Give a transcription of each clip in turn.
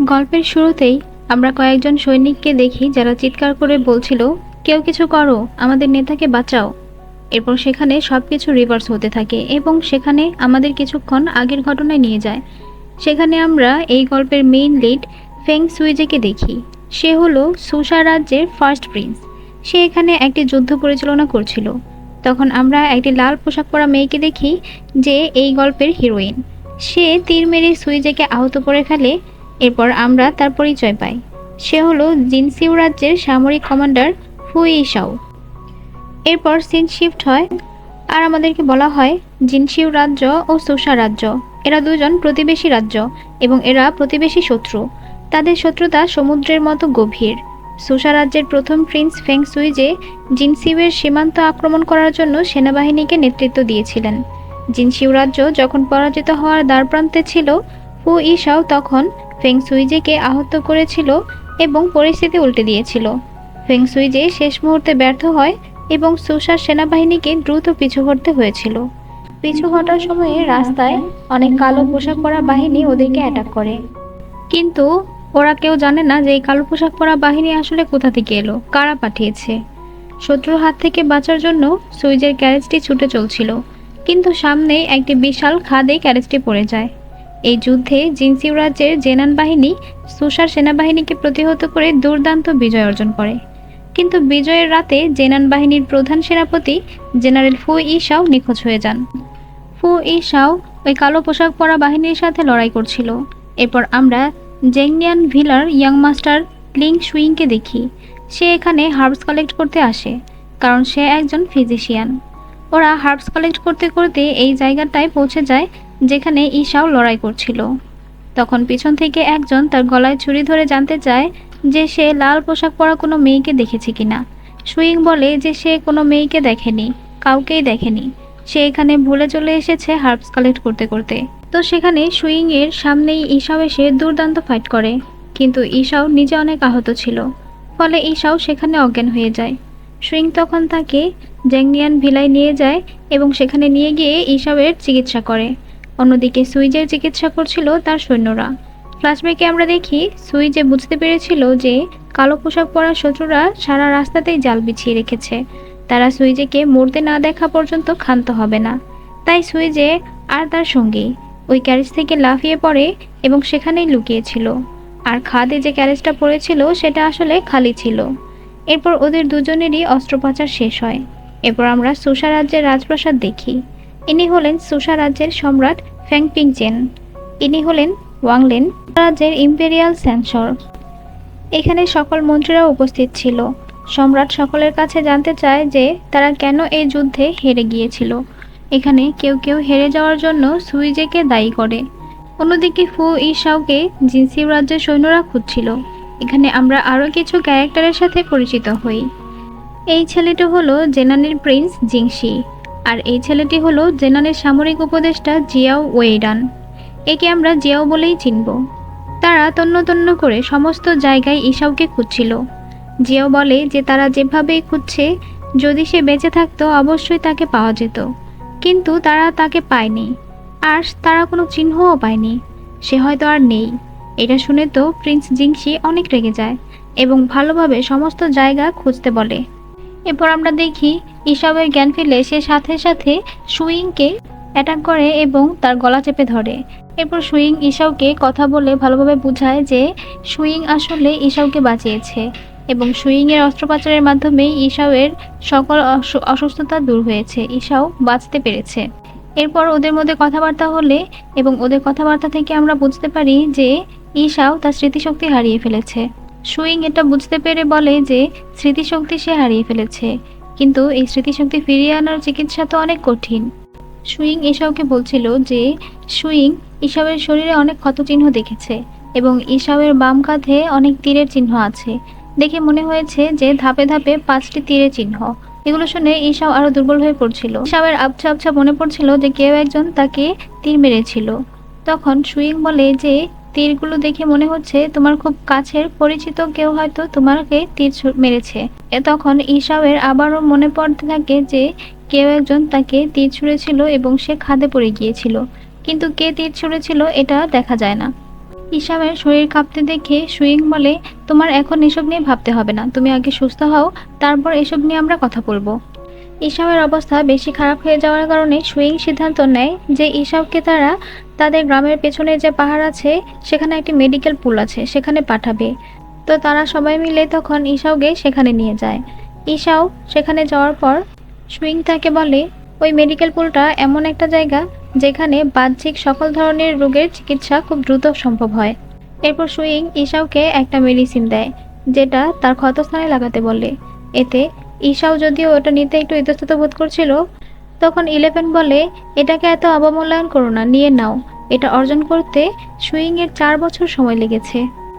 গল্পের শুরুতেই আমরা কয়েকজন সৈনিককে দেখি যারা চিৎকার করে বলছিল, কেউ কিছু করো, আমাদের নেতাকে বাঁচাও। এরপর সেখানে সব কিছু রিভার্স হতে থাকে এবং সেখানে আমাদের কিছুক্ষণ আগের ঘটনায় নিয়ে যায়। সেখানে আমরা এই গল্পের মেইন লিড ফেং সুইজেকে দেখি। সে হলো সুসা রাজ্যের ফার্স্ট প্রিন্স সে এখানে একটি যুদ্ধ পরিচালনা করছিল। তখন আমরা একটি লাল পোশাক পরা মেয়েকে দেখি যে এই গল্পের হিরোইন সে তীর মেরে সুইজেকে আহত করে ফেলে এরপর আমরা তার পরিচয় পাই। সে হলো জিনসিউ রাজ্যের সামরিক কমান্ডার ফুই শাও। এরপর সিন শিফট হয় আর আমাদেরকে বলা হয় জিনসিউ রাজ্য ও সুসা রাজ্য। এরা দুজন প্রতিবেশী রাজ্য এবং এরা প্রতিবেশী শত্রু। তাদের শত্রুতা সমুদ্রের মতো গভীর। সুসা রাজ্যের প্রথম প্রিন্স ফেং সুইজে জিনসিউয়ের সীমান্ত আক্রমণ করার জন্য সেনাবাহিনীকে নেতৃত্ব দিয়েছিলেন। জিনসিউ রাজ্য যখন পরাজিত হওয়ার দ্বারপ্রান্তে ছিল ফু ইশাও তখন ফেং সুইজেকে আহত করেছিল এবং পরিস্থিতি উল্টে দিয়েছিল। ফেং সুইজে শেষ মুহূর্তে ব্যর্থ হয় এবং সুসার সেনাবাহিনীকে দ্রুত পিছু হটতে হয়েছিল। পিছু হটার সময়ে রাস্তায় অনেক কালো পোশাক পরা বাহিনী ওদেরকে অ্যাটাক করে। কিন্তু ওরা কেউ জানে না যে এই কালো পোশাক পরা বাহিনী আসলে কোথা থেকে এলো, কারা পাঠিয়েছে। শত্রুর হাত থেকে বাঁচার জন্য সুইজের ক্যারেজটি ছুটে চলছিল, কিন্তু সামনেই একটি বিশাল খাদে ক্যারেজটি পড়ে যায়। এই যুদ্ধে জিনসিউ রাজ্যের জেনান বাহিনী সুসার সেনাবাহিনীকে প্রতিহত করে দুর্দান্ত বিজয় অর্জন করে। কিন্তু বিজয়ের রাতে জেনান বাহিনীর প্রধান সেনাপতি, জেনারেল ফু ই শাও নিখোঁজ হয়ে যান। ফু ই শাও ওই কালো পোশাক পরা বাহিনীর সাথে লড়াই করছিল। এরপর আমরা জেংনিয়ান ভিলার ইয়াং মাস্টার লিং সুইংকে দেখি। সে এখানে হার্বস কালেক্ট করতে আসে, কারণ সে একজন ফিজিশিয়ান। ওরা হার্বস কালেক্ট করতে করতে এই জায়গাটায় পৌঁছে যায় যেখানে ঈশাও লড়াই করছিল। তখন পিছন থেকে একজন তার গলায় ছুরি ধরে জানতে চায় যে সে লাল পোশাক পরা কোনো মেয়েকে দেখেছে কিনা। সুইং বলে যে সে কোনো মেয়েকে দেখেনি, কাউকেই দেখেনি। সে এখানে ভুলে চলে এসেছে হার্বস কালেক্ট করতে করতে। তো সেখানে সুইং এর সামনেই ঈশাও এসে দুর্দান্ত ফাইট করে। কিন্তু ঈশাও নিজে অনেক আহত ছিল, ফলে ঈশাও সেখানে অজ্ঞান হয়ে যায়। সুইং তখন তাকে জ্যাংনিয়ান ভিলায় নিয়ে যায় এবং সেখানে নিয়ে গিয়ে ঈশাওয়ের চিকিৎসা করে। অন্যদিকে সুইজের চিকিৎসা করছিল তার সৈন্যরা। ফ্ল্যাশব্যাকে আমরা দেখি সুইজে বুঝতে পেরেছিল যে কালো পোশাক পরা শত্রুরা সারা রাস্তাতেই জাল বিছিয়ে রেখেছে। তারা সুইজেকে মরতে না দেখা পর্যন্ত ক্ষান্ত হবে না। তাই সুইজে আর তার সঙ্গী ওই ক্যারেজ থেকে লাফিয়ে পড়ে এবং সেখানেই লুকিয়েছিল। আর খাদে যে ক্যারেজটা পড়েছিল সেটা আসলে খালি ছিল। এরপর ওদের দুজনেরই অস্ত্রোপচার শেষ হয়। এরপর আমরা সুষা রাজ্যের রাজপ্রাসাদ দেখি। ইনি হলেন সুসা রাজ্যের সম্রাট ফ্যাংপিং চেন। ইনি হলেন ওয়াংলেন রাজ্যের ইম্পেরিয়াল সেন্সর। এখানে সকল মন্ত্রীরা উপস্থিত ছিল। সম্রাট সকলের কাছে জানতে চায় যে তারা কেন এই যুদ্ধে হেরে গিয়েছিল। এখানে কেউ কেউ হেরে যাওয়ার জন্য সুইজেকে দায়ী করে। অন্যদিকে ফু ইশাওকে জিনসিউ রাজ্যের সৈন্যরা খুঁজছিল। এখানে আমরা আরও কিছু ক্যারেক্টারের সাথে পরিচিত হই। এই ছেলেটি হলো জেনানির প্রিন্স জিংশি আর এই ছেলেটি হলো জেনানের সামরিক উপদেষ্টা জিয়াও ওয়েডান একে আমরা জিয়াও বলেই চিনব। তারা তন্ন তন্ন করে সমস্ত জায়গায় ঈশাওকে খুঁজছিল। জিয়াও বলে যে তারা যেভাবেই খুঁজছে, যদি সে বেঁচে থাকতো অবশ্যই তাকে পাওয়া যেত। কিন্তু তারা তাকে পায়নি। আর তারা কোনো চিহ্নও পায়নি। সে হয়তো আর নেই। এটা শুনে তো প্রিন্স জিংশি অনেক রেগে যায় এবং ভালোভাবে সমস্ত জায়গা খুঁজতে বলে। এরপর আমরা দেখি ইসাবের জ্ঞান ফিরলে সে সাথে সাথে সুইংকে অ্যাটাক করে এবং তার গলা চেপে ধরে। এরপর সুইং ঈশাওকে কথা বলে ভালোভাবে বোঝায় যে সুইং আসলে ঈশাওকে বাঁচিয়েছে এবং সুইংয়ের অস্ত্রোপচারের মাধ্যমে ঈশাওয়ের সকল অসুস্থতা দূর হয়েছে। ঈশাও বাঁচতে পেরেছে। এরপর ওদের মধ্যে কথাবার্তা হলে এবং ওদের কথাবার্তা থেকে আমরা বুঝতে পারি যে ঈশাও তার স্মৃতিশক্তি হারিয়ে ফেলেছে। সুইং এটা বুঝতে পেরে বলে যে স্মৃতিশক্তি সে হারিয়ে ফেলেছে। কিন্তু এই স্মৃতিশক্তি ফিরিয়ে আনার চিকিৎসা তো অনেক কঠিন। সুইং ঈশাওকে বলছিল যে সুইং ঈশাওয়ের শরীরে অনেক ক্ষতচিহ্ন দেখেছে এবং ঈশাওয়ের বাম কাঁধে অনেক তীরের চিহ্ন আছে। দেখে মনে হয়েছে যে ধাপে ধাপে পাঁচটি তীরের চিহ্ন। এগুলো শুনে ঈশাও আরও দুর্বল হয়ে পড়ছিল। ঈশাওয়ের আবছা আবছা মনে পড়ছিল যে কেউ একজন তাকে তীর মেরেছিল। তখন সুইং বলে যে তীরগুলো দেখে মনে হচ্ছে তোমার খুব কাছের, পরিচিত কেউ হয়তো তোমাকে তীর মেরেছে। এ তখন ঈশাওয়ের আবারও মনে পড়তে থাকে যে কেউ একজন তাকে তীর ছুঁড়েছিল এবং সে খাদে পড়ে গিয়েছিল। কিন্তু কে তীর ছুঁড়েছিল এটা দেখা যায় না। ইসামের শরীর কাঁপতে দেখে সুইং বলে, তোমার এখন এসব নিয়ে ভাবতে হবে না। তুমি আগে সুস্থ হও, তারপর এসব নিয়ে আমরা কথা বলব। ইসামের অবস্থা বেশি খারাপ হয়ে যাওয়ার কারণে সুইং সিদ্ধান্ত নেয় যে ইসাবকে তারা তাদের গ্রামের পেছনে যে পাহাড় আছে, সেখানে একটি মেডিকেল পুল আছে, সেখানে পাঠাবে। তো তারা সবাই মিলে তখন ইসাওকে সেখানে নিয়ে যায়। ইসাও সেখানে যাওয়ার পর সুইং তাকে বলে, ওই মেডিকেল পুলটা এমন একটা জায়গা যেখানে বাহ্যিক সকল ধরনের রোগের চিকিৎসা খুব দ্রুত সম্ভব হয়। এরপর সুইং ইসাওকে একটা মেডিসিন দেয়, যেটা তার ক্ষতস্থানে লাগাতে বলে। এতে ঈশাও যদিও ওটা নিতে একটু ইতস্তত বোধ করছিল, তখন ইলেভেন বলে, এটাকে এত অবমূল্যায়ন করো না, নিয়ে নাও। এটা অর্জন করতে সুইং এর চার বছর সময় লেগেছে।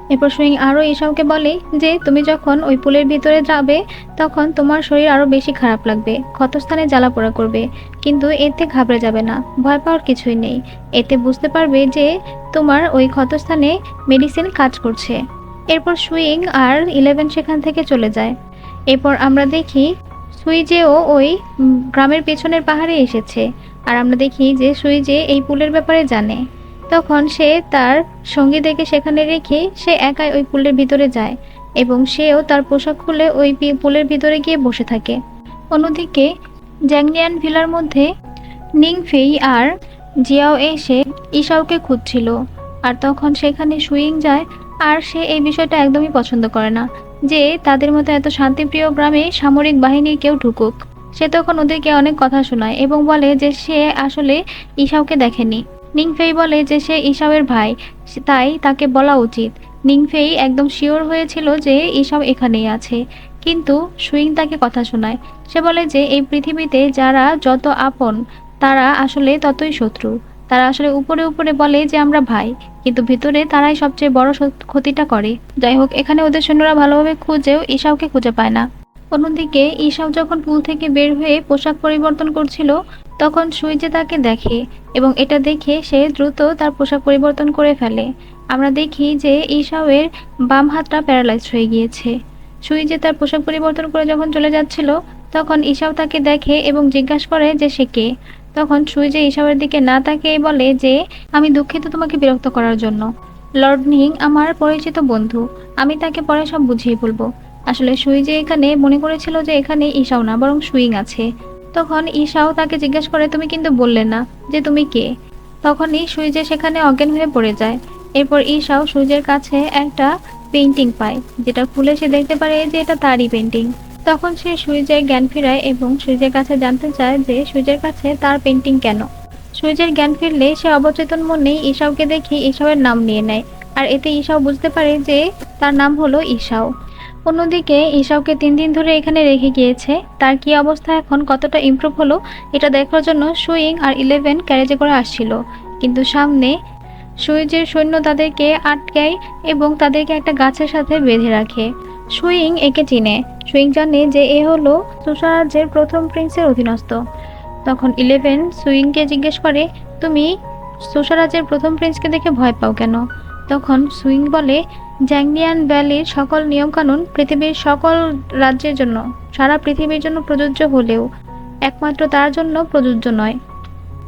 এরপর সুইং আরও ঈশাওকে বলে যে, তুমি যখন ওই পুলের ভিতরে যাবে, তখন তোমার শরীর আরও বেশি খারাপ লাগবে, ক্ষতস্থানে জ্বালা পোড়া করবে। কিন্তু এতে ঘাবড়ে যাবে না, ভয় পাওয়ার কিছুই নেই। এতে বুঝতে পারবে যে, তোমার ওই ক্ষতস্থানে মেডিসিন কাজ করছে। এরপর সুইং আর ইলেভেন সেখান থেকে চলে যায়। এরপর আমরা দেখি সুইজেও ওই গ্রামের পেছনের পাহাড়ে এসেছে। আর আমরা দেখি যে সুইজে এই পুলের ব্যাপারে জানে। তখন সে তার সঙ্গীদেরকে সেখানে রেখে সে একাই ওই পুলের ভিতরে যায় এবং সেও তার পোশাক খুলে ওই পুলের ভিতরে গিয়ে বসে থাকে। অন্যদিকে জ্যাংলিয়ান ভিলার মধ্যে নিংফেই আর জিয়াও এসে ইশাওকে খুঁজছিল। আর তখন সেখানে সুইং যায়, আর সে এই বিষয়টা একদমই পছন্দ করে না। যে তাদের মতো এত শান্তিপ্রিয় গ্রামে সামরিক বাহিনীর কেউ ঢুকুক। সে তখন ওদেরকে অনেক কথা শোনায় এবং বলে যে সে আসলে ঈশাওকে দেখেনি। নিংফেই বলে যে সে ঈশাওয়ের ভাই তাই তাকে বলা উচিত। নিংফেই একদম শিওর হয়েছিল যে ঈশাও এখানেই আছে। কিন্তু সুইং তাকে কথা শোনায়। সে বলে যে এই পৃথিবীতে যারা যত আপন, তারা আসলে ততই শত্রু। তারা আসলে উপরে উপরে বলে যে আমরা ভাই, কিন্তু ভিতরে তারাই সবচেয়ে বড় ক্ষতিটা করে। যাই হোক, এখানে ওদের সৈন্যরা ভালোভাবে খুঁজেও ঈশাওকে খুঁজে পায় না। অন্যদিকে ঈশাও যখন পুল থেকে বের হয়ে পোশাক পরিবর্তন করছিল, তখন সুইজে তাকে দেখে এবং এটা দেখে সে দ্রুত তার পোশাক পরিবর্তন করে ফেলে। আমরা দেখি যে ঈশাওয়ের বাম হাতটা প্যারালাইজড হয়ে গিয়েছে। সুইজে তার পোশাক পরিবর্তন করে যখন চলে যাচ্ছিল, তখন ঈশাও তাকে দেখে এবং জিজ্ঞাসা করে যে সে কে। তখন সুইজে ঈশাওয়ের দিকে না তাকিয়ে বলে যে, আমি দুঃখিত তোমাকে বিরক্ত করার জন্য। লর্ড নিং আমার পরিচিত বন্ধু। আমি তাকে পরে সব বুঝিয়ে বলব। আসলে সুইজে এখানে মনে করেছিল যে এখানে ঈশাও না, বরং সুইং আছে। তখন ঈশাও তাকে জিজ্ঞেস করে, তুমি কিন্তু বললে না যে তুমি কে? তখনই সুইজে সেখানে অজ্ঞান হয়ে পড়ে যায়। এরপর ঈশাও সুইজের কাছে একটা পেন্টিং পায়, যেটা খুলে সে দেখতে পারে যে এটা তারই পেন্টিং তখন সে সুইজের জ্ঞান ফিরায় এবং সুইজের কাছে জানতে চায় যে সুইজের কাছে তার পেন্টিং কেন। সুইজের জ্ঞান ফিরলে সে অবচেতন মনেই ঈশাওকে দেখে ঈশাওয়ের নাম নিয়ে নেয়। আর এতে ঈশাও বুঝতে পারে যে তার নাম হলো ঈশাও অন্যদিকে ঈশাওকে তিন দিন ধরে এখানে রেখে গিয়েছে। তার কি অবস্থা এখন কতটা ইমপ্রুভ হলো, এটা দেখার জন্য সুইং আর ইলেভেন ক্যারেজে করে আসছিল। কিন্তু সামনে সুইজের সৈন্য তাদেরকে আটকায় এবং তাদেরকে একটা গাছের সাথে বেঁধে রাখে। সুইং একে চিনে। সুইং জানে যে এ হলো সুসারাজ্যের প্রথম প্রিন্সের অধীনস্থ। তখন ইলেভেন সুইংকে জিজ্ঞেস করে, তুমি সুসারাজ্যের প্রথম প্রিন্সকে দেখে ভয় পাও কেন? তখন সুইং বলে, জ্যাংনিয়ান ভ্যালির সকল নিয়মকানুন পৃথিবীর সকল রাজ্যের জন্য, সারা পৃথিবীর জন্য প্রযোজ্য হলেও একমাত্র তার জন্য প্রযোজ্য নয়।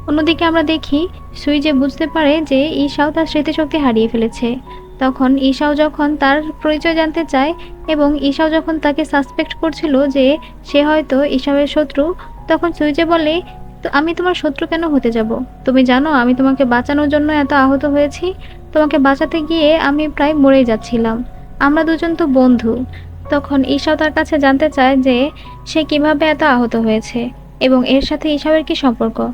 অন্যদিকে আমরা দেখি সুইজে বুঝতে পারে যে ঈশাও তার স্মৃতিশক্তি হারিয়ে ফেলেছে। তখন ঈশাও যখন তার পরিচয় জানতে চায় এবং ঈশাও যখন তাকে সাসপেক্ট করছিল যে সে হয়তো ঈশাওয়ের শত্রু, তখন সুইজে বলে, তো আমি তোমার শত্রু কেন হতে যাব? তুমি জানো আমি তোমাকে বাঁচানোর জন্য এত আহত হয়েছি। তোমাকে বাঁচাতে গিয়ে আমি প্রায় মরেই যাচ্ছিলাম। আমরা দুজন তো বন্ধু। তখন ঈশাও তার কাছে জানতে চায় যে সে কীভাবে এত আহত হয়েছে এবং এর সাথে ঈশাওয়ের কি সম্পর্ক।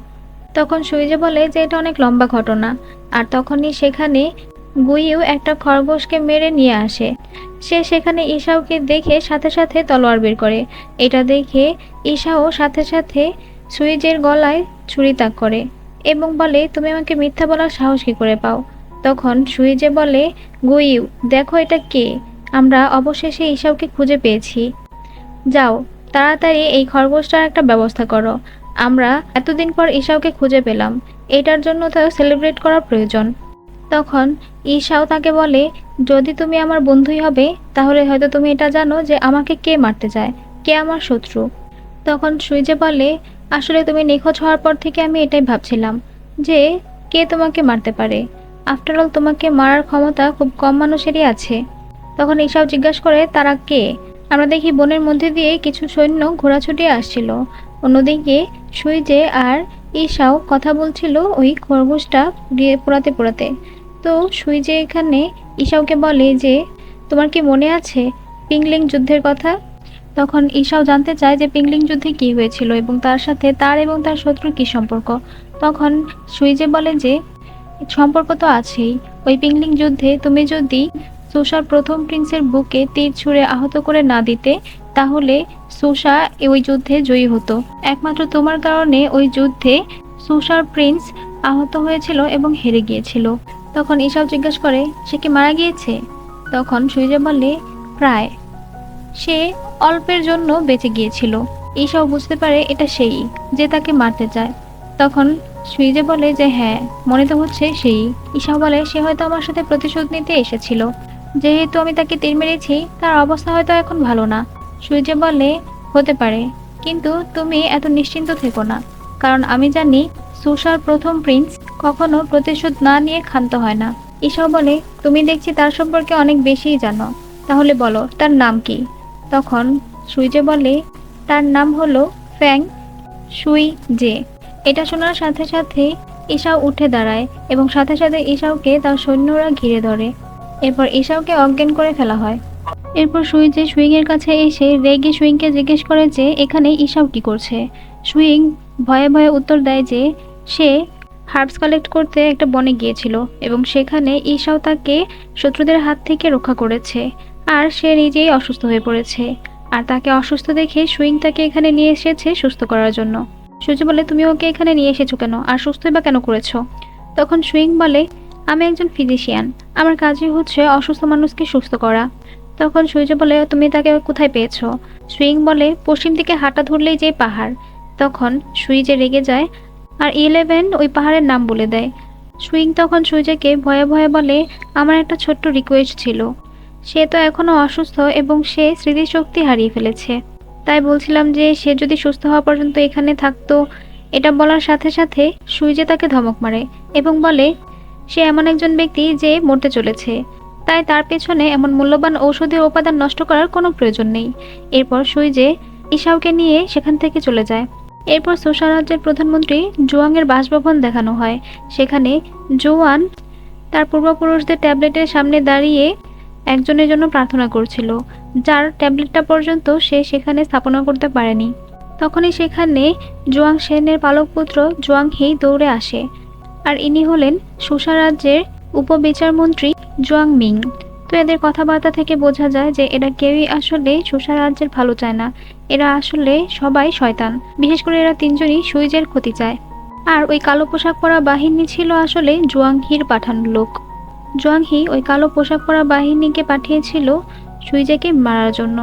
তখন সুইজে বলে যে এটা অনেক লম্বা ঘটনা। আর তখনই সেখানে গুইও একটা খরগোশকে মেরে নিয়ে আসে। সে সেখানে ঈশাওকে দেখে সাথে সাথে তলোয়ার বের করে। এটা দেখে ঈশাও সাথে সাথে সুইজের গলায় ছুরি তাক করে এবং বলে, তুমি আমাকে মিথ্যা বলার সাহস কি করে পাও? তখন সুইজে বলে, গুইউ, দেখো এটা কে? আমরা অবশেষে ঈশাওকে খুঁজে পেয়েছি। যাও, তাড়াতাড়ি এই খরগোশটার একটা ব্যবস্থা করো। আমরা এতদিন পর ঈশাওকে খুঁজে পেলাম। এটার জন্য তো সেলিব্রেট করা প্রয়োজন। তখন ঈশাও তাকে বলে, যদি তুমি আমার বন্ধুই হবে, তাহলে হয়তো তুমি এটা জানো যে আমাকে কে মারতে চায়, কে আমার শত্রু? তখন সুইজে বলে, আসলে তুমি নিখোঁজ হওয়ার পর থেকে আমি এটাই ভাবছিলাম যে কে তোমাকে মারতে পারে। আফটার অল তোমাকে মারার ক্ষমতা খুব কম মানুষেরই আছে। তখন ঈশাও জিজ্ঞাসা করে, তারা কে? আমরা দেখি বনের মধ্যে দিয়ে কিছু সৈন্য ঘোরাছুটি আসছিল। অন্যদিকে সুইজে আর ঈশাও কথা বলছিল ওই খরগোশটা দিয়ে পোড়াতে পোড়াতে। তো সুইজে এখানে ঈশাওকে বলে যে, তোমার কি মনে আছে পিংলিং যুদ্ধের কথা? তখন ঈশাও জানতে চায় যে পিংলিং যুদ্ধে কি হয়েছিল এবং তার সাথে তার এবং তার শত্রুর কি সম্পর্ক। তখন সুইজে বলে যে, সম্পর্ক তো আছেই। ওই পিংলিং যুদ্ধে তুমি যদি সুষার প্রথম প্রিন্সের বুকে তীর ছুঁড়ে আহত করে না দিতে, তাহলে সুষা ওই যুদ্ধে জয়ী হতো। একমাত্র তোমার কারণে ওই যুদ্ধে সুষার প্রিন্স আহত হয়েছিল এবং হেরে গিয়েছিল। তখন ঈশাও জিজ্ঞেস করে, সে কি মারা গিয়েছে? তখন সুইজে বলে প্রায়। সে অল্পের জন্য বেঁচে গিয়েছিল। ঈশাও বুঝতে পারে এটা সেই যে তাকে মারতে চায়। তখন সুইজে বলে যে হ্যাঁ মনে তো হচ্ছে সেই। ঈশাও বলে, সে হয়তো আমার সাথে প্রতিশোধ নিতে এসেছিল। যেহেতু আমি তাকে তীর মেরেছি, তার অবস্থা হয়তো এখন ভালো না। সুইজে বলে, হতে পারে। কিন্তু তুমি এত নিশ্চিন্ত থেকো না। কারণ আমি জানি সুষার প্রথম প্রিন্স কখনো প্রতিশোধ না নিয়ে ক্ষান্ত হয় না। ঈশাও বলে, তুমি দেখছি তার সম্পর্কে অনেক বেশিই জানো। তাহলে বলো, তার নাম কি? তখন সুইজে বলে, তার নাম হলো ফ্যাং সুই জে। এটা শোনার সাথে সাথে ঈশাও উঠে দাঁড়ায় এবং সাথে সাথে ঈশাওকে তার সৈন্যরা ঘিরে ধরে। এরপর ঈশাওকে অজ্ঞান করে ফেলা হয়। এরপর সুইজে সুইংয়ের কাছে এসে রেগে সুইংকে জিজ্ঞেস করে যে, এখানে ঈশাও কি করছে? সুইং ভয়ে ভয়ে উত্তর দেয় যে, সে হার্বস কালেক্ট করতে একটা বনে গিয়েছিল এবং সেখানে ঈশাও তাকে শত্রুদের হাত থেকে রক্ষা করেছে আর সে নিজেই অসুস্থ হয়ে পড়েছে। আর তাকে অসুস্থ দেখে সুইং তাকে এখানে নিয়ে এসেছে সুস্থ করার জন্য। সূর্য বলে, তুমি ওকে এখানে নিয়ে এসেছ কেন? আর সুস্থই বা কেন করেছ? তখন সুইং বলে, আমি একজন ফিজিশিয়ান। আমার কাজই হচ্ছে অসুস্থ মানুষকে সুস্থ করা। তখন সূর্য বলে, তুমি তাকে কোথায় পেয়েছ? সুইং বলে, পশ্চিম দিকে হাঁটা ধরলেই যে পাহাড়। তখন সুইজে রেগে যায় আর ইলেভেন ওই পাহাড়ের নাম বলে দেয়। সুইং তখন সুইজাকে ভয়ে ভয়ে বলে, আমার একটা ছোট্ট রিকোয়েস্ট ছিল। সে তো এখনও অসুস্থ এবং সে স্মৃতিশক্তি হারিয়ে ফেলেছে। তাই বলছিলাম যে সে যদি সুস্থ হওয়া পর্যন্ত এখানে থাকতো, এটা বলার সাথে সাথে সুইজে তাকে ধমক মারে এবং বলে, সে এমন একজন ব্যক্তি যে মরতে চলেছে। তাই তার পেছনে এমন মূল্যবান ঔষধীয় উপাদান নষ্ট করার কোনো প্রয়োজন নেই। এরপর সুইজে ইশাওকে নিয়ে সেখান থেকে চলে যায়। এরপর সোসা রাজ্যের প্রধানমন্ত্রী জোয়াংয়ের বাসভবন দেখানো হয়। সেখানে জোয়ান তার পূর্বপুরুষদের ট্যাবলেটের সামনে দাঁড়িয়ে একজনের জন্য প্রার্থনা করছিল, যার ট্যাবলেটটা পর্যন্ত সে সেখানে স্থাপনা করতে পারেনি। তখনই সেখানে জোয়াং সেনের পালক পুত্র জোয়াং হি দৌড়ে আসে আর ইনি হলেন সুসা রাজ্যের উপবিচারমন্ত্রী জোয়াং মিং। তো এদের কথাবার্তা থেকে বোঝা যায় যে এরা কেউই আসলে সুসা রাজ্যের ভালো চায় না। এরা আসলে সবাই শয়তান। বিশেষ করে এরা তিনজনই সুইজের ক্ষতি চায়। আর ওই কালো পোশাক পরা বাহিনী ছিল আসলে জোয়াংহির পাঠানো লোক। জোয়াংহি ওই কালো পোশাক পরা বাহিনীকে পাঠিয়েছিল সুইজেকে মারার জন্য।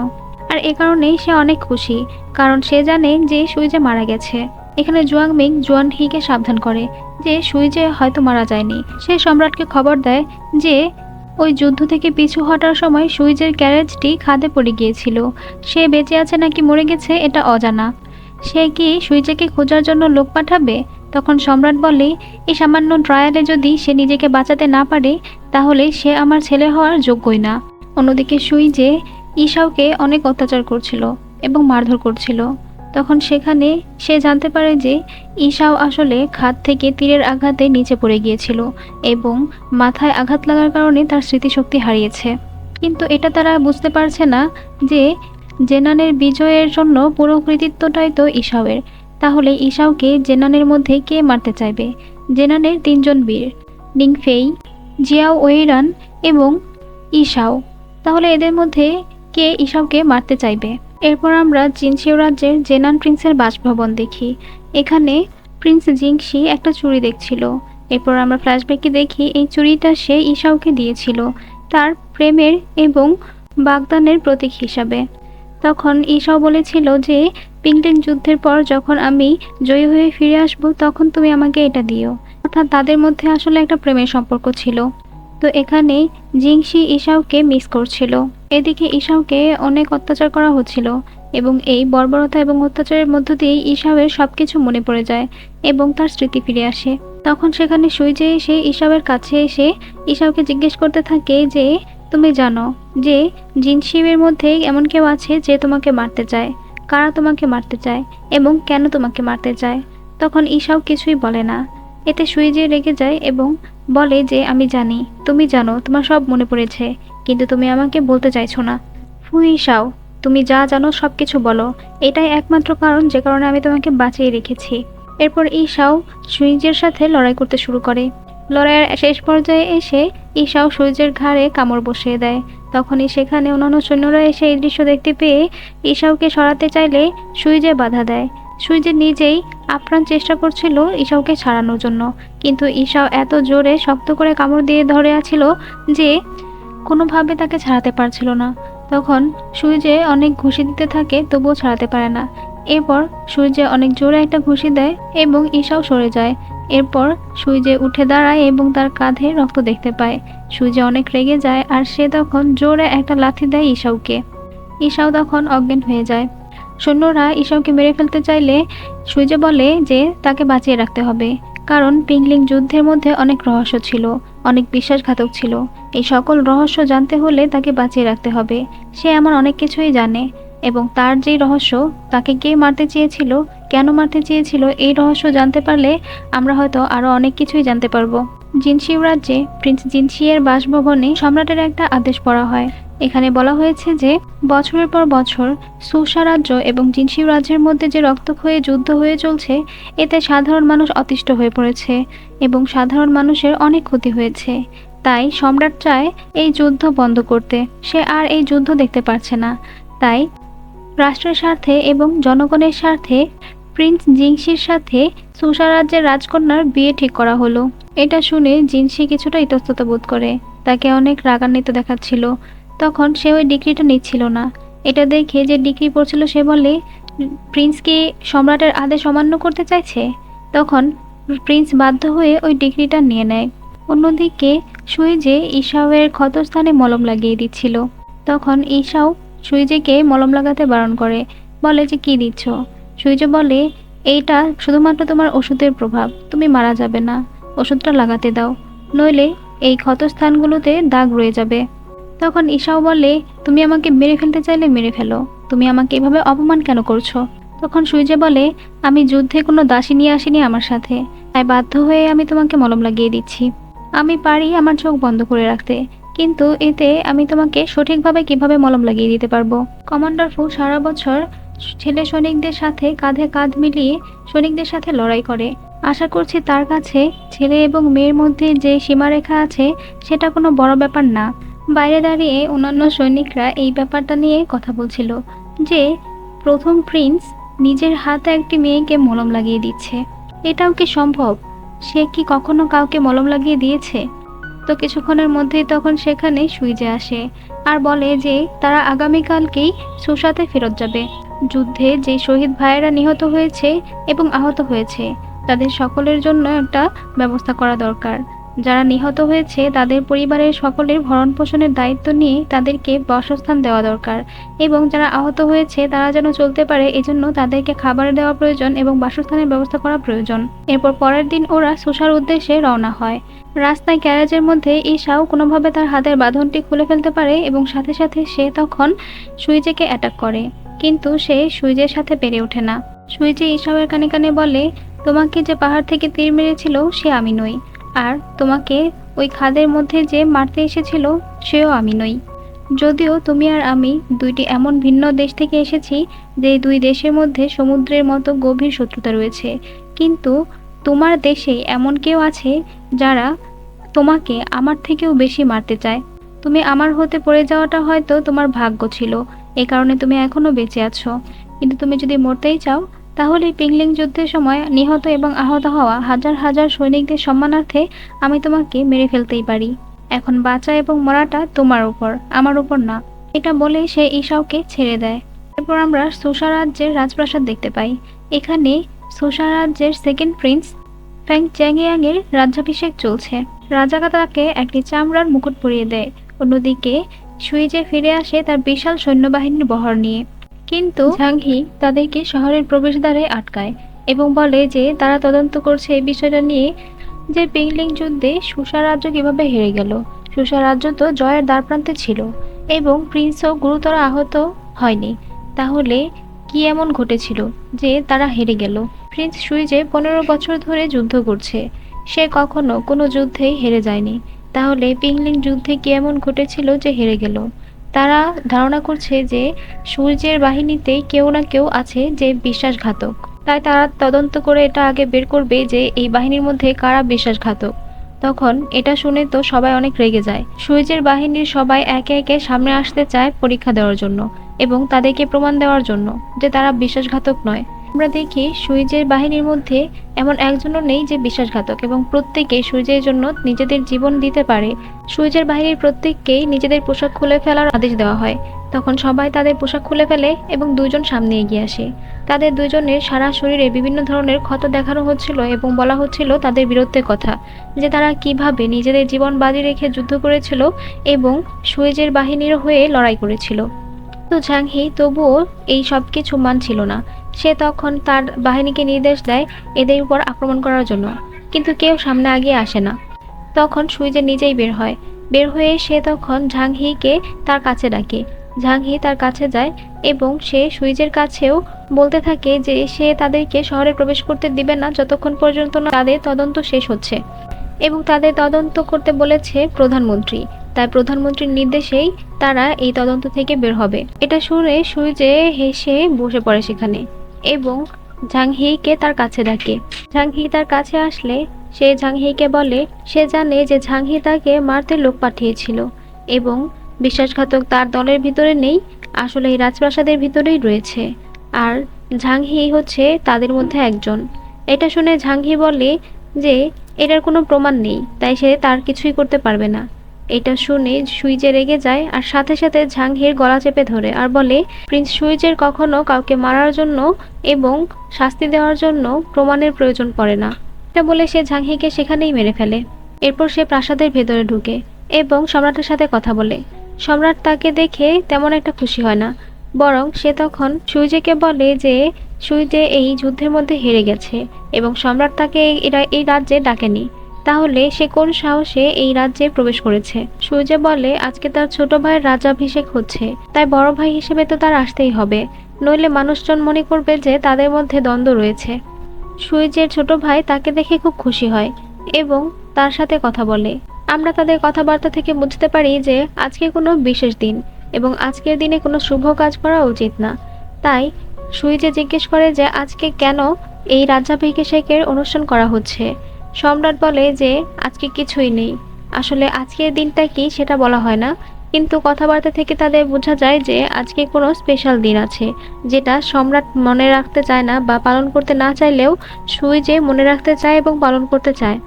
আর এ কারণেই সে অনেক খুশি, কারণ সে জানে যে সুইজে মারা গেছে। এখানে জুয়াং মিং জুয়ান হিকে সাবধান করে যে সুইজে হয়তো মারা যায়নি। সে সম্রাটকে খবর দেয় যে ওই যুদ্ধ থেকে পিছু হটার সময় সুইজের ক্যারেজটি খাদে পড়ে গিয়েছিল। সে বেঁচে আছে নাকি মরে গেছে এটা অজানা। সে কি সুইজেকে খোঁজার জন্য লোক পাঠাবে? তখন সম্রাট বলে, এই সামান্য ট্রায়ালে যদি সে নিজেকে বাঁচাতে না পারে, তাহলে সে আমার ছেলে হওয়ার যোগ্যই না। অন্যদিকে সুইজে ঈশাওকে অনেক অত্যাচার করছিল এবং মারধর করছিল। তখন সেখানে সে জানতে পারে যে ঈশাও আসলে খাদ থেকে তীরের আঘাতে নিচে পড়ে গিয়েছিল এবং মাথায় আঘাত লাগার কারণে তার স্মৃতিশক্তি হারিয়েছে। কিন্তু এটা তারা বুঝতে পারছে না যে জেনানের বিজয়ের জন্য পুরো কৃতিত্বটাই তো ঈশাওয়ের। তাহলে ঈশাওকে জেনানের মধ্যে কে মারতে চাইবে? জেনানের তিনজন বীর নিংফেই জিয়াও ওয়েরান এবং ঈশাও। তাহলে এদের মধ্যে কে ঈশাওকে মারতে চাইবে? এরপর আমরা জিনশিও রাজ্যের জেনান প্রিন্সের বাসভবন দেখি। এখানে প্রিন্স জিংসি একটা চুরি দেখছিল। এরপর আমরা ফ্ল্যাশব্যাকে দেখি, এই চুরিটা সে ঈশাওকে দিয়েছিল, তার প্রেমের এবং বাগদানের প্রতীক হিসাবে। তখন ঈশাও বলেছিল যে পিংলিং যুদ্ধের পর যখন আমি জয়ী হয়ে ফিরে আসব, তখন তুমি আমাকে এটা দিও। অর্থাৎ তাদের মধ্যে আসলে একটা প্রেমের সম্পর্ক ছিল। তো এখানে জিংশি ঈশাওকে মিস করছিল। এদিকে ঈশাওকে অনেক অত্যাচার করা হচ্ছিল এবং এই বর্বরতা এবং অত্যাচারের মধ্য দিয়ে ঈশাওয়ের সবকিছু মনে পড়ে যায় এবং তার স্মৃতি ফিরে আসে। তখন সেখানে সুইজে এসে ঈশাবের কাছে এসে ঈশাবকে জিজ্ঞেস করতে থাকে যে, তুমি জানো যে জিনশিবের মধ্যে এমন কেউ আছে যে তোমাকে মারতে চায়? কারা তোমাকে মারতে চায় এবং কেন তোমাকে মারতে চায়? তখন ঈশাও কিছুই বলে না। এতে সুইজে রেগে যায় এবং বলে যে, আমি জানি। তুমি জানো, তোমার সব মনে পড়েছে। কিন্তু তুমি আমাকে বলতে চাইছো না। ফু ঈশাও তুমি যা জানো সব কিছু বলো। এটাই একমাত্র কারণ যে কারণে আমি তোমাকে বাঁচিয়ে রেখেছি। এরপর ঈশাও সুইজের সাথে লড়াই করতে শুরু করে। লড়াইয়ের শেষ পর্যায়ে এসে ঈশাও সুইজের ঘাড়ে কামড় বসিয়ে দেয়। তখনই সেখানে অন্যান্য সৈন্যরা এসে এই দৃশ্য দেখতে পেয়ে ঈশাওকে সরাতে চাইলে সুইজে বাধা দেয়। সুইজে নিজেই আপ্রাণ চেষ্টা করছিল ঈশাওকে ছাড়ানোর জন্য। কিন্তু ঈশাও এত জোরে শক্ত করে কামড় দিয়ে ধরে আছিল যে কোনোভাবে তাকে ছাড়াতে পারছিল না। তখন সুইজে অনেক ঘুষি দিতে থাকে, তবুও ছাড়াতে পারে না। এরপর সুইজে অনেক জোরে একটা ঘুষি দেয় এবং ঈশাও সরে যায়। এরপর সুইজে উঠে দাঁড়ায় এবং তার কাঁধে রক্ত দেখতে পায়। সুইজে অনেক রেগে যায় আর সে তখন জোরে একটা লাথি দেয় ঈশাওকে। ঈশাও তখন অজ্ঞান হয়ে যায়। সৈন্যরা ঈশাওকে মেরে ফেলতে চাইলে সুইজে বলে যে তাকে বাঁচিয়ে রাখতে হবে। কারণ পিংলিং যুদ্ধের মধ্যে অনেক রহস্য ছিল, অনেক বিশ্বাসঘাতক ছিল। এই সকল রহস্য জানতে হলে তাকে বাঁচিয়ে রাখতে হবে। সে এমন অনেক কিছুই জানে এবং তার যেই রহস্য তাকে কে মারতে চেয়েছিল, কেন মারতে চেয়েছিল, এই রহস্য জানতে পারলে আমরা হয়তো আরও অনেক কিছুই জানতে পারব। জিনশিউ রাজ্যে প্রিন্স জিনশিয়ের বাসভবনে সম্রাটের একটা আদেশ পড়া হয়। এখানে বলা হয়েছে যে, বছরের পর বছর সুসা রাজ্য এবং জিনশিউ রাজ্যের মধ্যে যে রক্তক্ষয়ী যুদ্ধ হয়ে চলছে, এতে সাধারণ মানুষ অতিষ্ঠ হয়ে পড়েছে এবং সাধারণ মানুষের অনেক ক্ষতি হয়েছে। তাই সম্রাট চায় এই যুদ্ধ বন্ধ করতে। সে আর এই যুদ্ধ দেখতে পারছে না। তাই রাষ্ট্রের স্বার্থে এবং জনগণের স্বার্থে প্রিন্স জিংসির সাথে সুসা রাজ্যের রাজকন্যার বিয়ে ঠিক করা হলো। এটা শুনে জিনসি কিছুটা ইতস্তত বোধ করে। তাকে অনেক রাগান্বিত দেখাচ্ছিল। তখন সে ওই ডিগ্রিটা নিচ্ছিল না। এটা দেখে যে ডিগ্রি পড়ছিল সে বলে প্রিন্স কি সম্রাটের আদেশ অমান্য করতে চাইছে? তখন প্রিন্স বাধ্য হয়ে ওই ডিগ্রিটা নিয়ে নেয়। অন্যদিকে সুইজে ঈশাওয়ের ক্ষতস্থানে মলম লাগিয়ে দিচ্ছিল। তখন ঈশাও সুইজেকে মলম লাগাতে বারণ করে, বলে যে, কি দিচ্ছ? সুইজে বলে, এইটা শুধুমাত্র তোমার ওষুধের প্রভাব, তুমি মারা যাবে না, ওষুধটা লাগাতে দাও, নইলে এই ক্ষতস্থানগুলোতে দাগ রয়ে যাবে। তখন ঈশাও বলে, তুমি আমাকে মেরে ফেলতে চাইলে মেরে ফেলো। তুমি আমাকে এভাবে অপমান কেন করছ? তখন সুইজে বলে, আমি যুদ্ধে কোনো দাসী নিয়ে আসিনি আমার সাথে। তাই বাধ্য হয়ে আমি তোমাকে মলম লাগিয়ে দিচ্ছি। আমি পারি আমার চোখ বন্ধ করে রাখতে, কিন্তু এতে আমি তোমাকে সঠিকভাবে কীভাবে মলম লাগিয়ে দিতে পারব? কমান্ডার ফু সারা বছর ছেলে সৈনিকদের সাথে কাঁধে কাঁধ মিলিয়ে সৈনিকদের সাথে লড়াই করে। আশা করছি তার কাছে ছেলে এবং মেয়ের মধ্যে যে সীমারেখা আছে, সেটা কোনো বড় ব্যাপার না। বাইরে দাঁড়িয়ে অন্যান্য সৈনিকরা এই ব্যাপারটা নিয়ে কথা বলছিল, যে প্রথম প্রিন্স নিজের হাতে একটি মেয়েকে মলম লাগিয়ে দিচ্ছে। এটাও কি সম্ভব? সে কি কখনো কাউকে মলম লাগিয়ে দিয়েছে? তো কিছুক্ষণের মধ্যেই তখন সেখানে সুইজে আসে আর বলে যে তারা আগামীকালকেই সুসাতে ফেরত যাবে। যুদ্ধে যে শহীদ ভাইয়েরা নিহত হয়েছে এবং আহত হয়েছে, তাদের সকলের জন্য একটা ব্যবস্থা করা দরকার। যারা নিহত হয়েছে, তাদের পরিবারের সকলের ভরণ পোষণের দায়িত্ব নিয়ে তাদেরকে বাসস্থান দেওয়া দরকার। এবং যারা আহত হয়েছে, তারা যেন চলতে পারে, এজন্য তাদেরকে খাবার দেওয়া প্রয়োজন এবং বাসস্থানের ব্যবস্থা করা প্রয়োজন। এরপর পরের দিন ওরা সুসার উদ্দেশ্যে রওনা হয়। রাস্তায় গ্যারেজের মধ্যে ঈশাও কোনোভাবে তার হাতের বাঁধনটি খুলে ফেলতে পারে এবং সাথে সাথে সে তখন সুইজেকে অ্যাটাক করে। কিন্তু সে সুইজের সাথে পেরে ওঠে না। সুইজে ঈশাওয়ের কানে কানে বলে, তোমাকে যে পাহাড় থেকে তীর মেরেছিল, সে আমি নই। আর তোমাকে ওই খাদের মধ্যে যে মারতে এসেছিল, সেও আমি নই। যদিও তুমি আর আমি দুইটি এমন ভিন্ন দেশ থেকে এসেছি, যে দুই দেশের মধ্যে সমুদ্রের মতো গভীর শত্রুতা রয়েছে। কিন্তু তোমার দেশে এমন কেউ আছে, যারা তোমাকে আমার থেকেও বেশি মারতে চায়। তুমি আমার হতে পড়ে যাওয়াটা হয়তো তোমার ভাগ্য ছিল, এ কারণে তুমি এখনও বেঁচে আছো। কিন্তু তুমি যদি মরতেই চাও তাহলে পিংলিং যুদ্ধের সময় নিহত এবং আহত হওয়া হাজার হাজার সৈনিকদের সম্মানার্থে আমি তোমাকে মেরে ফেলতেই পারি। এখন বাঁচা এবং মরাটা তোমার উপর, আমার উপর না। এটা বলে সে ঈশাওকে ছেড়ে দেয়। এরপর আমরা সোসা রাজ্যের রাজপ্রাসাদ দেখতে পাই। এখানে সোসা রাজ্যের সেকেন্ড প্রিন্স ফ্যাং চ্যাংয়াং এর রাজ্যাভিষেক চলছে। রাজাকা তাকে একটি চামড়ার মুকুট পরিয়ে দেয়। অন্যদিকে সুইজে ফিরে আসে তার বিশাল সৈন্যবাহিনীর বহর নিয়ে। কিন্তু ঝাংহি তাদেরকে শহরের প্রবেশদ্বারে আটকায় এবং বলে যে তারা তদন্ত করছে এই বিষয়টা নিয়ে যে পিংলিং যুদ্ধে সুসা রাজ্য কীভাবে হেরে গেল। সুসা রাজ্য তো জয়ের দ্বারপ্রান্তে ছিল এবং প্রিন্সও গুরুতর আহত হয়নি। তাহলে কি এমন ঘটেছিল যে তারা হেরে গেল? প্রিন্স সুইজে পনেরো বছর ধরে যুদ্ধ করছে। সে কখনো কোনো যুদ্ধেই হেরে যায়নি। তাহলে পিংলিং যুদ্ধে কি এমন ঘটেছিল যে হেরে গেল? তারা ধারণা করছে যে সূর্যের বাহিনীতে কেউ না কেউ আছে যে বিশ্বাসঘাতক। তাই তারা তদন্ত করে এটা আগে বের করবে যে এই বাহিনীর মধ্যে কারা বিশ্বাসঘাতক। তখন এটা শুনে তো সবাই অনেক রেগে যায়। সূর্যের বাহিনীর সবাই একে একে সামনে আসতে চায় পরীক্ষা দেওয়ার জন্য এবং তাদেরকে প্রমাণ দেওয়ার জন্য যে তারা বিশ্বাসঘাতক নয়। আমরা দেখি সূর্যের বাহিনীর মধ্যে এমন একজনও নেই যে বিশ্বাসঘাতক এবং প্রত্যেকে সুইজের জন্য নিজেদের জীবন দিতে পারে। সূর্যের বাহিনীর প্রত্যেককেই নিজেদের পোশাক খুলে ফেলার আদেশ দেওয়া হয়। তখন সবাই তাদের পোশাক খুলে ফেলে এবং দুজন সামনে এগিয়ে আসে। তাদের দুজনের সারা শরীরে বিভিন্ন ধরনের ক্ষত দেখানো হচ্ছিল এবং বলা হচ্ছিল তাদের বীরত্বের কথা, যে তারা কীভাবে নিজেদের জীবন বাজি রেখে যুদ্ধ করেছিল এবং সুয়েজের বাহিনীর হয়ে লড়াই করেছিল। তো ঝাংহি তবুও এই সব কিছু মানছিল না। সে তখন তার বাহিনীকে নির্দেশ দেয় এদের উপর আক্রমণ করার জন্য। কিন্তু কেউ সামনে আগিয়ে আসে না। তখন সুইজে নিজেই বের হয়। বের হয়ে সে তখন ঝাংহিকে তার কাছে ডাকে। ঝাংহি তার কাছে যায় এবং সে সুইজের কাছেও বলতে থাকে যে সে তাদেরকে শহরে প্রবেশ করতে দিবে না, যতক্ষণ পর্যন্ত না তাদের তদন্ত শেষ হচ্ছে। এবং তাদের তদন্ত করতে বলেছে প্রধানমন্ত্রী। তাই প্রধানমন্ত্রীর নির্দেশেই তারা এই তদন্ত থেকে বের হবে। এটা শুনে সুইজে হেসে বসে পড়ে সেখানে। এবং ঝাংহিকে তার কাছে ডাকে। ঝাংহি তার কাছে আসলে সে ঝাংহিকে বলে, সে জানে যে ঝাংহি তাকে মারতে লোক পাঠিয়েছিল এবং বিশ্বাসঘাতক তার দলের ভিতরে নেই আসলে এই রাজপ্রাসাদের ভিতরেই রয়েছে। আর ঝাংহি হচ্ছে তাদের মধ্যে একজন। এটা শুনে ঝাংহি বলে যে, এটার কোনো প্রমাণ নেই, তাই সে তার কিছুই করতে পারবে না। এটা শুনে সুইজে রেগে যায় আর সাথে সাথে ঝাংহির গলা চেপে ধরে আর বলে, প্রিন্স সুইজের কখনো কাউকে মারার জন্য এবং শাস্তি দেওয়ার জন্য প্রমাণের প্রয়োজন পড়ে না। এটা বলে সে ঝাংহিকে সেখানেই মেরে ফেলে। এরপর সে প্রাসাদের ভেতরে ঢুকে এবং সম্রাটের সাথে কথা বলে। সম্রাট তাকে দেখে তেমন একটা খুশি হয় না, বরং সে তখন সুইজেকে বলে যে সুইজে এই যুদ্ধের মধ্যে হেরে গেছে এবং সম্রাট তাকে এই- এই রাজ্যে ডাকেনি। তাহলে সে কোন সাহসে এই রাজ্যে প্রবেশ করেছে? সূর্য বলে, আজকে তার ছোট ভাইয়ের রাজাভিষেক হচ্ছে। তাই বড় ভাই হিসেবে তো তার আসতেই হবে। নইলে মানুষজন মনে করবে যে তাদের মধ্যে দ্বন্দ্ব রয়েছে। সুইজের ছোট ভাই তাকে দেখে খুব খুশি হয় এবং তার সাথে কথা বলে। আমরা তাদের কথাবার্তা থেকে বুঝতে পারি যে আজকে কোনো বিশেষ দিন এবং আজকের দিনে কোনো শুভ কাজ করা উচিত না। তাই সুইজে জিজ্ঞেস করে যে আজকে কেন এই রাজ্যাভিষেকের অনুষ্ঠান করা হচ্ছে? সম্রাট বলে যে, আজকে কিছুই নেই। আসলে আজকের দিনটা কি সেটা বলা হয় না, কিন্তু কথাবার্তা থেকে তাদের বোঝা যায় যে, আজকে কোনো স্পেশাল দিন আছে, যেটা সম্রাট মনে রাখতে চায় না বা পালন করতে না চাইলেও সুইজে মনে রাখতে চায় এবং পালন করতে চায়।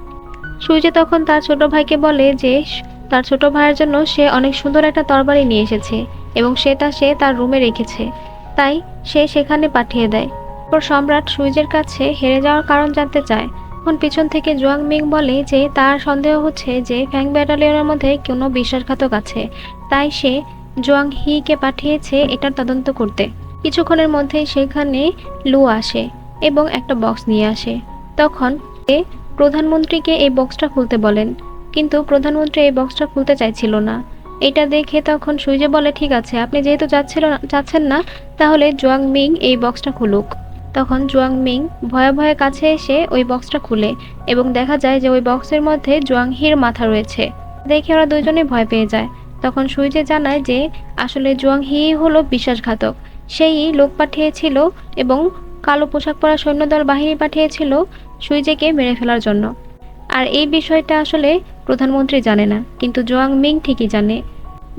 সুইজে তখন তার ছোট ভাইকে বলে যে, তার ছোট ভাইয়ের জন্য সে অনেক সুন্দর একটা তরবারি নিয়ে এসেছে এবং সেটা সে তার রুমে রেখেছে। তাই সে সেখানে পাঠিয়ে দেয়। সম্রাট সুইজের কাছে হেরে যাওয়ার কারণ জানতে চায়। তখন পিছন থেকে জুয়াং মিং বলে যে তার সন্দেহ হচ্ছে যে ফ্যাং ব্যাটালিয়নের মধ্যে কোনো বিশ্বাসঘাতক আছে। তাই সে জুয়াং হিকে পাঠিয়েছে এটার তদন্ত করতে। কিছুক্ষণের মধ্যেই সেখানে লু আসে এবং একটা বক্স নিয়ে আসে। তখন সে প্রধানমন্ত্রীকে এই বক্সটা খুলতে বলেন। কিন্তু প্রধানমন্ত্রী এই বক্সটা খুলতে চাইছিল না। এটা দেখে তখন সুইজে বলে, ঠিক আছে, আপনি যেহেতু যাচ্ছিল না যাচ্ছেন না, তাহলে জুয়াং মিং এই বক্সটা খুলুক। তখন জুয়াং মিং ভয়ে ভয়ে কাছে এসে ওই বক্সটা খুলে এবং দেখা যায় যে ওই বক্সের মধ্যে জুয়াং হির মাথা রয়েছে। দেখে ওরা দুজনে ভয় পেয়ে যায়। তখন সুইজে জানায় যে আসলে জুয়াং হি হলো বিশ্বাসঘাতক। সেই লোক পাঠিয়েছিল এবং কালো পোশাক পরা সৈন্যদল বাহিনী পাঠিয়েছিল সুইজেকে মেরে ফেলার জন্য। আর এই বিষয়টা আসলে প্রধানমন্ত্রী জানে না, কিন্তু জোয়াং মিং ঠিকই জানে।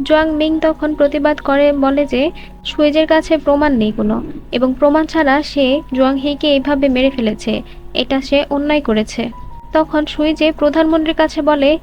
জোয়াং মিং তখন প্রতিবাদ করে, বলে যে, সুইজের কাছে প্রমাণ নেই কোনো, এবং প্রমাণ ছাড়া সে জোয়াং হিকে এইভাবে মেরে ফেলেছে, এটা সে অন্যায় করেছে। তখন সুইজে প্রধানমন্ত্রীর কাছে বলে,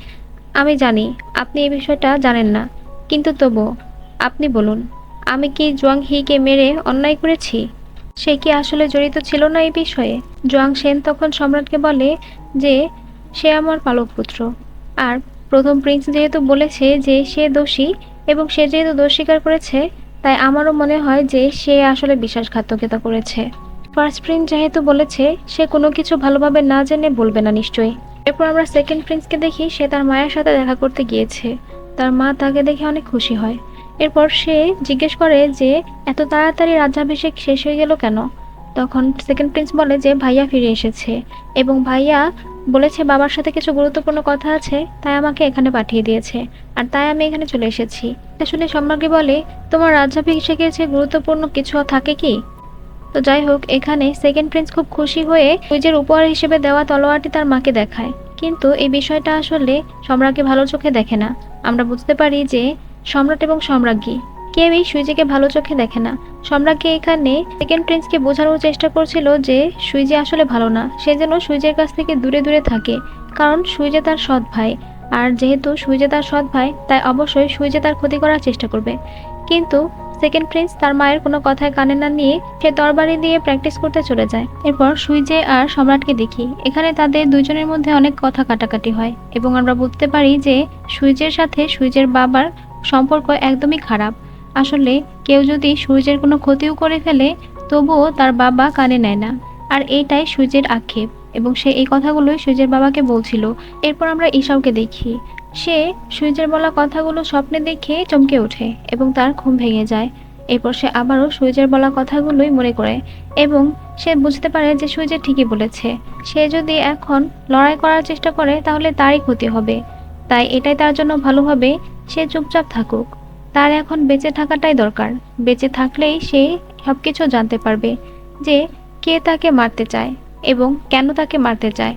আমি জানি, আপনি এই বিষয়টা জানেন না, কিন্তু তবু আপনি বলুন, আমি কি জোয়াং হিকে মেরে অন্যায় করেছি? সে কি আসলে জড়িত ছিল না এই বিষয়ে? জোয়াং সেন তখন সম্রাটকে বলে যে, সে আমার পালক পুত্র আর প্রথম প্রিন্স যেহেতু বলেছে যে সে দোষী এবং সে যেহেতু দোষ স্বীকার করেছে, তাই আমারও মনে হয় যে সে আসলে বিশ্বাসঘাতকতা করেছে। ফার্স্ট প্রিন্স যেহেতু বলেছে, সে কোনো কিছু ভালোভাবে না জেনে বলবে না নিশ্চয়ই। এরপর আমরা সেকেন্ড প্রিন্সকে দেখি, সে তার মায়ের সাথে দেখা করতে গিয়েছে। তার মা তাকে দেখে অনেক খুশি হয়। এরপর সে জিজ্ঞেস করে যে, এত তাড়াতাড়ি রাজ্যাভিষেক শেষ হয়ে গেল কেন? তখন সেকেন্ড প্রিন্স বলে যে, ভাইয়া ফিরে এসেছে এবং ভাইয়া বলেছে বাবার সাথে কিছু গুরুত্বপূর্ণ কথা আছে, তাই আমাকে এখানে পাঠিয়ে দিয়েছে। আর তাই আমি এখানে চলে এসেছি। এটা শুনে সম্রাজ্ঞী বলে, তোমার রাজ্যাভিষেকের চেয়ে গুরুত্বপূর্ণ কিছু থাকে কি? তো যাই হোক, এখানে সেকেন্ড প্রিন্স খুব খুশি হয়ে নিজের উপহার হিসেবে দেওয়া তলোয়ারটি তার মাকে দেখায়। কিন্তু এই বিষয়টা আসলে সম্রাটকে ভালো চোখে দেখে না। আমরা বুঝতে পারি যে সম্রাট এবং সম্রাজ্ঞী কেউই সুইজিকে ভালো চোখে দেখে না। সম্রাটকে এখানে সেকেন্ড প্রিন্সকে বোঝানোর চেষ্টা করছিল যে সুইজি আসলে ভালো না, সে যেন সুইজের কাছ থেকে দূরে দূরে থাকে, কারণ সুইজে তার সৎ ভাই। আর যেহেতু সুইজে তার সৎ ভাই, তাই অবশ্যই সুইজে তার ক্ষতি করার চেষ্টা করবে। কিন্তু সেকেন্ড প্রিন্স তার মায়ের কোনো কথায় কানে না নিয়ে সে তরবারি দিয়ে প্র্যাকটিস করতে চলে যায়। এরপর সুইজে আর সম্রাটকে দেখি, এখানে তাদের দুজনের মধ্যে অনেক কথা কাটাকাটি হয় এবং আমরা বুঝতে পারি যে সুইজের সাথে সুইজের বাবার সম্পর্ক একদমই খারাপ। আসলে কেউ যদি সূর্যের কোনো ক্ষতিও করে ফেলে, তবুও তার বাবা কানে নেয় না। আর এটাই সূর্যের আক্ষেপ, এবং সে এই কথাগুলোই সূর্যের বাবাকে বলছিল। এরপর আমরা ঈশাওকে দেখি। সে সূর্যের বলা কথাগুলো স্বপ্নে দেখে চমকে ওঠে, এবং তার ঘুম ভেঙে যায়। এরপর সে আবারও সূর্যের বলা কথাগুলোই মনে করে, এবং সে বুঝতে পারে যে সুইজে ঠিকই বলেছে। সে যদি এখন লড়াই করার চেষ্টা করে, তাহলে তারই ক্ষতি হবে। তাই এটাই তার জন্য ভালো হবে, সে চুপচাপ থাকুক। তার এখন বেঁচে থাকাটাই দরকার। বেঁচে থাকলেই সে সব কিছু জানতে পারবে যে কে তাকে মারতে চায় এবং কেন তাকে মারতে চায়।